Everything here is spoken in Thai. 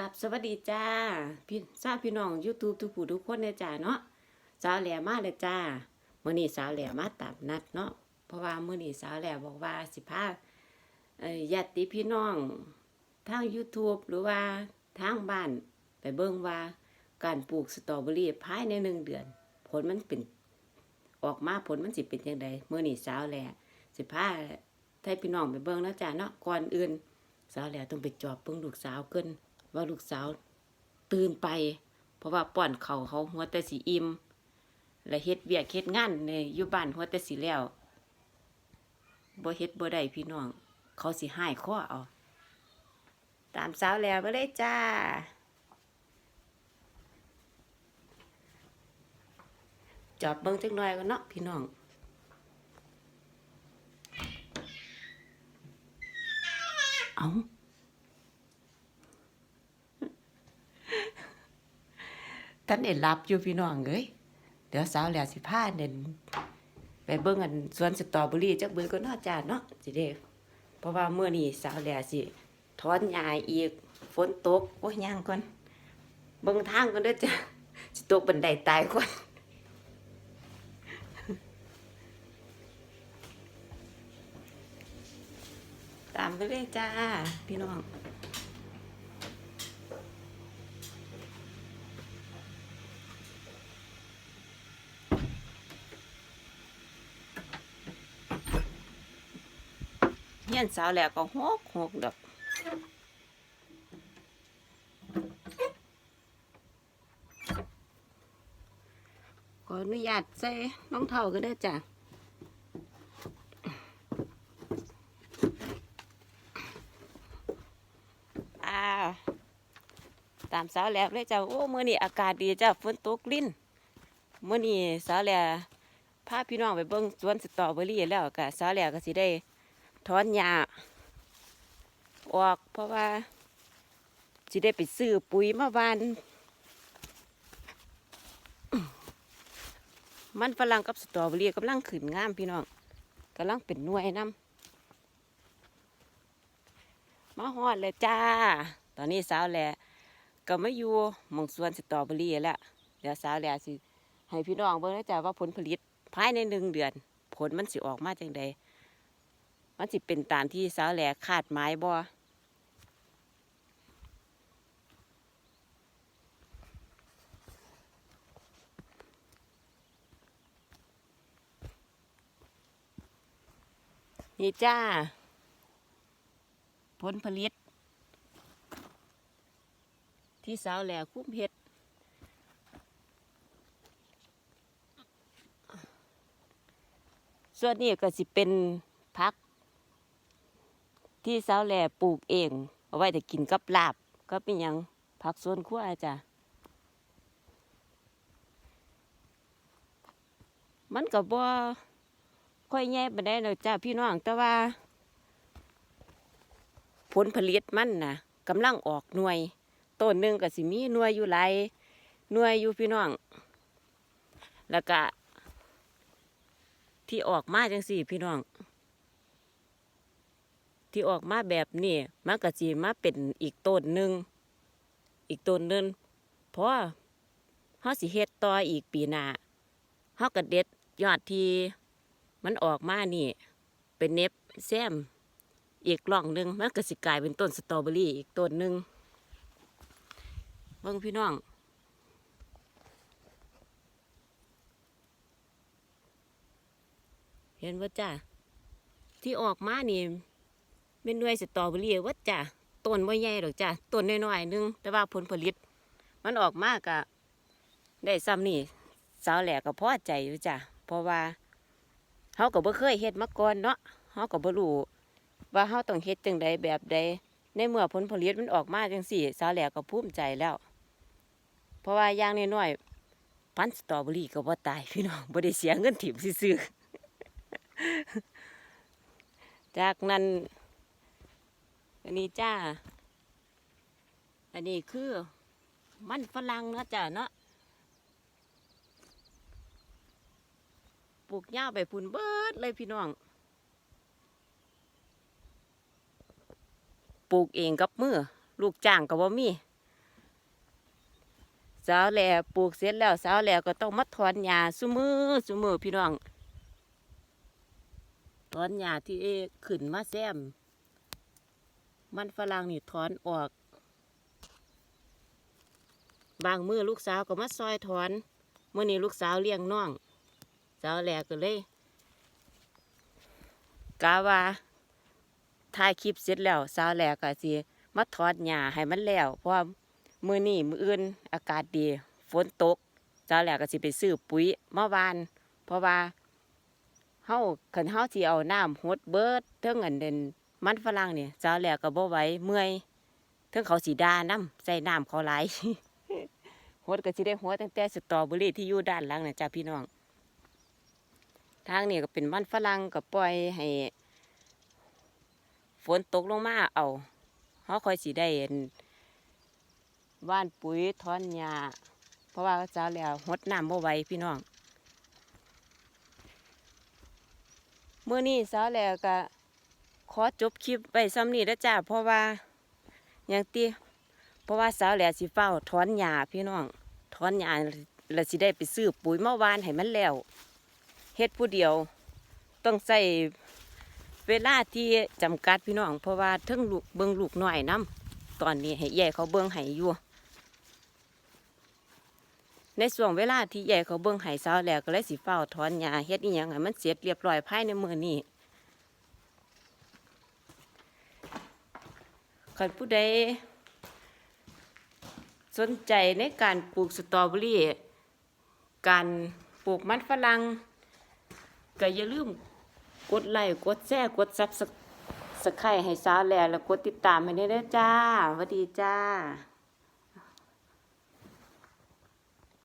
กับสวัสดีจ้า พี่ทราบพี่น้อง YouTube ทุกผู้ทุกคนเนี่ยจ้าเนาะสาวแหล่มาเลยจ้ามื้อนี้สาวแหล่มาตามนัดเนาะเพราะว่ามื้อนี้สาวแหล่บอกว่าสิพาเอ่อญาติพี่น้องทาง YouTube หรือว่าทางบ้านไปเบิ่งว่าการปลูกสตรอเบอรี่ภายในหนึ่งเดือน ผลมันเป็นออกมาผลมันสิเป็นจังไดมื้อนี้สาวแหล่สิพาให้พี่น้องไปเบิ่งนะจ้าเนาะก่อนอื่น สาวแหล่ต้องไปจอบเบิ่งลูกสาวเกิน ว่าลูกสาวตื่นไป เพราะว่าป้อนเขาเขาหัวแต่สีอิ่มและเฮ็ดเวียกเฮ็ดงานในอยู่บ้านหัวแต่สีแล้วบ่เฮ็ดบ่ได้พี่น้อง เขาสิหายข้อเอาตามสาวแหล่มาเลยจ้าจอบเบิ่งจักหน่อยกันเนาะพี่น้องเอา ท่านเอ็นรับอยู่พี่น้องเอ้ยเดี๋ยวสาวแหล่สิพาเด่นไปเบิ่งอันสวนสตรอเบอรี่จักเบิ่งก็น่าจ้าเนาะสิเด้เพราะว่าเมื่อนี้สาวแหล่สิถอนหญ้าอีกฝนตกโอ้ยย่างก่อนเบิ่งทางก่อนเด้อจ้ะสิตกบันไดตายก่อนตามไปเลยจ้า พี่น้อง ฮียนสาวแล้วก็หกหกดอกขออนุญาตใส่น้องเท่าก็ได้จ้ะอ่าตามสาวแล้วเลยจ้ะโอ้เมื่อนี้อากาศดีจ้ะฝนตกลิ้นเมื่อนี้สาวแล้วพาพี่น้องไปเบิ่งสวนสตรอเบอรี่แล้วก็สาวแล้วก็สิได้ ถอนหญ้าออกเพราะว่าสิได้ไปซื้อปุ๋ยมาวานมันฝรั่งกับสตรอเบอรี่กำลังขึ้นงามพี่น้องกำลังเป็นหน่วยน้ำมาฮอดเลยจ้า ตอนนี้สาวแหล่ก็ไม่อยู่มองสวนสตรอเบอรี่แล้วเดี๋ยวสาวแหล่สิให้พี่น้องเบิ่งนะจ้าว่าผลผลิตภายในหนึ่งเดือน ผลมันสิออกมาจังใด มันสิเป็นตามที่สาวแหลคาดหมายบ่นี่จ้า ผลผลิต ที่สาวแหลคุ้มเห็ดส่วนนี้ก็สิเป็นพัก ที่สาวแหล่ปลูกเอง เอาไว้แต่กินกับลาบก็เป็นยังผักสวนครัวจ้ะมันก็บ่ค่อยแย่ปานใดหรอกจ้าพี่น้องแต่ว่า ผลผลิตมันน่ะกำลังออกหน่วยต้นหนึ่งก็สิมีหน่วยอยู่หลายหน่วยอยู่พี่น้อง แล้วก็ที่ออกมาจังสี่พี่น้อง ที่ออกมาแบบนี้มันก็สิมาเป็นอีกต้นหนึ่งอีกต้นหนึ่งเพราะเฮาสิเฮ็ดต่ออีกปีหน้าเฮาก็เด็ดยอดที่มันออกมานี่ เป็นเน็บแซมอีกร่องหนึ่งมันก็สิกลายเป็นต้นสตรอเบอรี่อีกต้นหนึ่งเบิ่งพี่น้อง เห็นว่าจ้าที่ออกมานี่ เป็นหน่วยสตรอเบอรี่ว่าจ้ะต้นว่ใหญ่หรอกจ้ะต้นน้อยๆนึง แต่ว่าผลผลิต มันออกมากอะได้ซ้ำนี่สาวแหลกก็พอใจอยู่จ้ะเพราะว่าเขาก็บ่เคยเฮ็ดมาก่อนเนาะเขาก็บ่รู้ว่าเขาต้องเฮ็ดจังใดแบบใดในเมื่อผลผลิตมันออกมาจังสี่ สาวแหลกก็ภูมิใจแล้ว เพราะว่าอย่างน้อยๆพันสตรอเบอรี่ก็บ่ตายพี่น้องบ่ได้เสียเงินถิ่มซื่อจากนั้น อันนี้จ้า อันนี้คือ มันฝรั่งนะจ้าเนาะปลูกหญ้าไปพุ่นเบิดเลยพี่น้อง ปลูกเองกับมือ ลูกจ้างก็บ่มี สาวแหล่ปลูกเสร็จแล้ว สาวแหล่ก็ต้องมาถอนหญ้าซุมือซุมือพี่น้อง ถอนหญ้าที่ขึ้นมาแซม มันฝรั่งนี่ถอนออก บางมือลูกสาวก็มาซอยถอนเมื่อนี้ลูกสาวเลี้ยงน้อง สาวแหล่ก็เลยกาว่าถ่ายคลิปเสร็จแล้วสาวแหล่ก็สิมาถอนหญ้าให้มันแล้ว เพราะมือนี้มื้ออื่นอากาศดี ฝนตกสาวแหล่ก็สิไปซื้อปุ๋ยมาวาน เพราะว่าเฮาคันเฮาสิเอาน้ำหดเบิดเทิงอันเด่น มันฝรั่งเนี่สาวแหล่ก็บ่ไหวเมื่อยเทิงเขาสิด่าน้ำใส่น้ำเขาไหลายหดก็สิได้หัวตั้งแต่สตรอเบอรี่ที่อยู่ด้านหลังนะจ้าพี่น้อง ทางนี้ก็เป็นมันฝรั่งก็ปล่อยให้ฝนตกลงมาเอาเขาคอยสิได้เห็นว่านปุ๋ยถอนหญ้าเพราะว่าเจ้าแล้วหดน้ำบ่ไหวพี่น้องเมื่อนี้สาวแล้วก็ ขอจบคลิปไปซ้ำนี้แล้วจ้าเพราะว่าอย่างตีเพราะว่าสาวแหล่สิเฝ้าถอนหญ้าพี่น้องถอนหญ้าแล้วสิได้ไปซื้อปุ๋ยเมาหวานให้มันแล้วเฮ็ดผู้เดียว ต้องใส่เวลาที่จำกัดพี่น้อง เพราะว่าเทั้งลูกเบิ่งลูกหน่อยน้ำตอนนี้ให้ใหญ่เขาเบิ่งให้อยู่ในส่วงเวลาที่ใหญ่เขาเบิ่งให้สาวแหล่ก็เลยสิเฝ้าถอนหญ้าเฮ็ดอีหยังให้มันเสร็จเรียบร้อยภายในมือนี้ คันผู้ใดสนใจในการปลูกสตรอเบอรี่ การปลูกมันฝรั่งก็อย่าลืมกดไลค์กดแชร์กดซับสไครต์ให้สาวแลแล้วกดติดตามให้ได้จ้าสวัสดีจ้า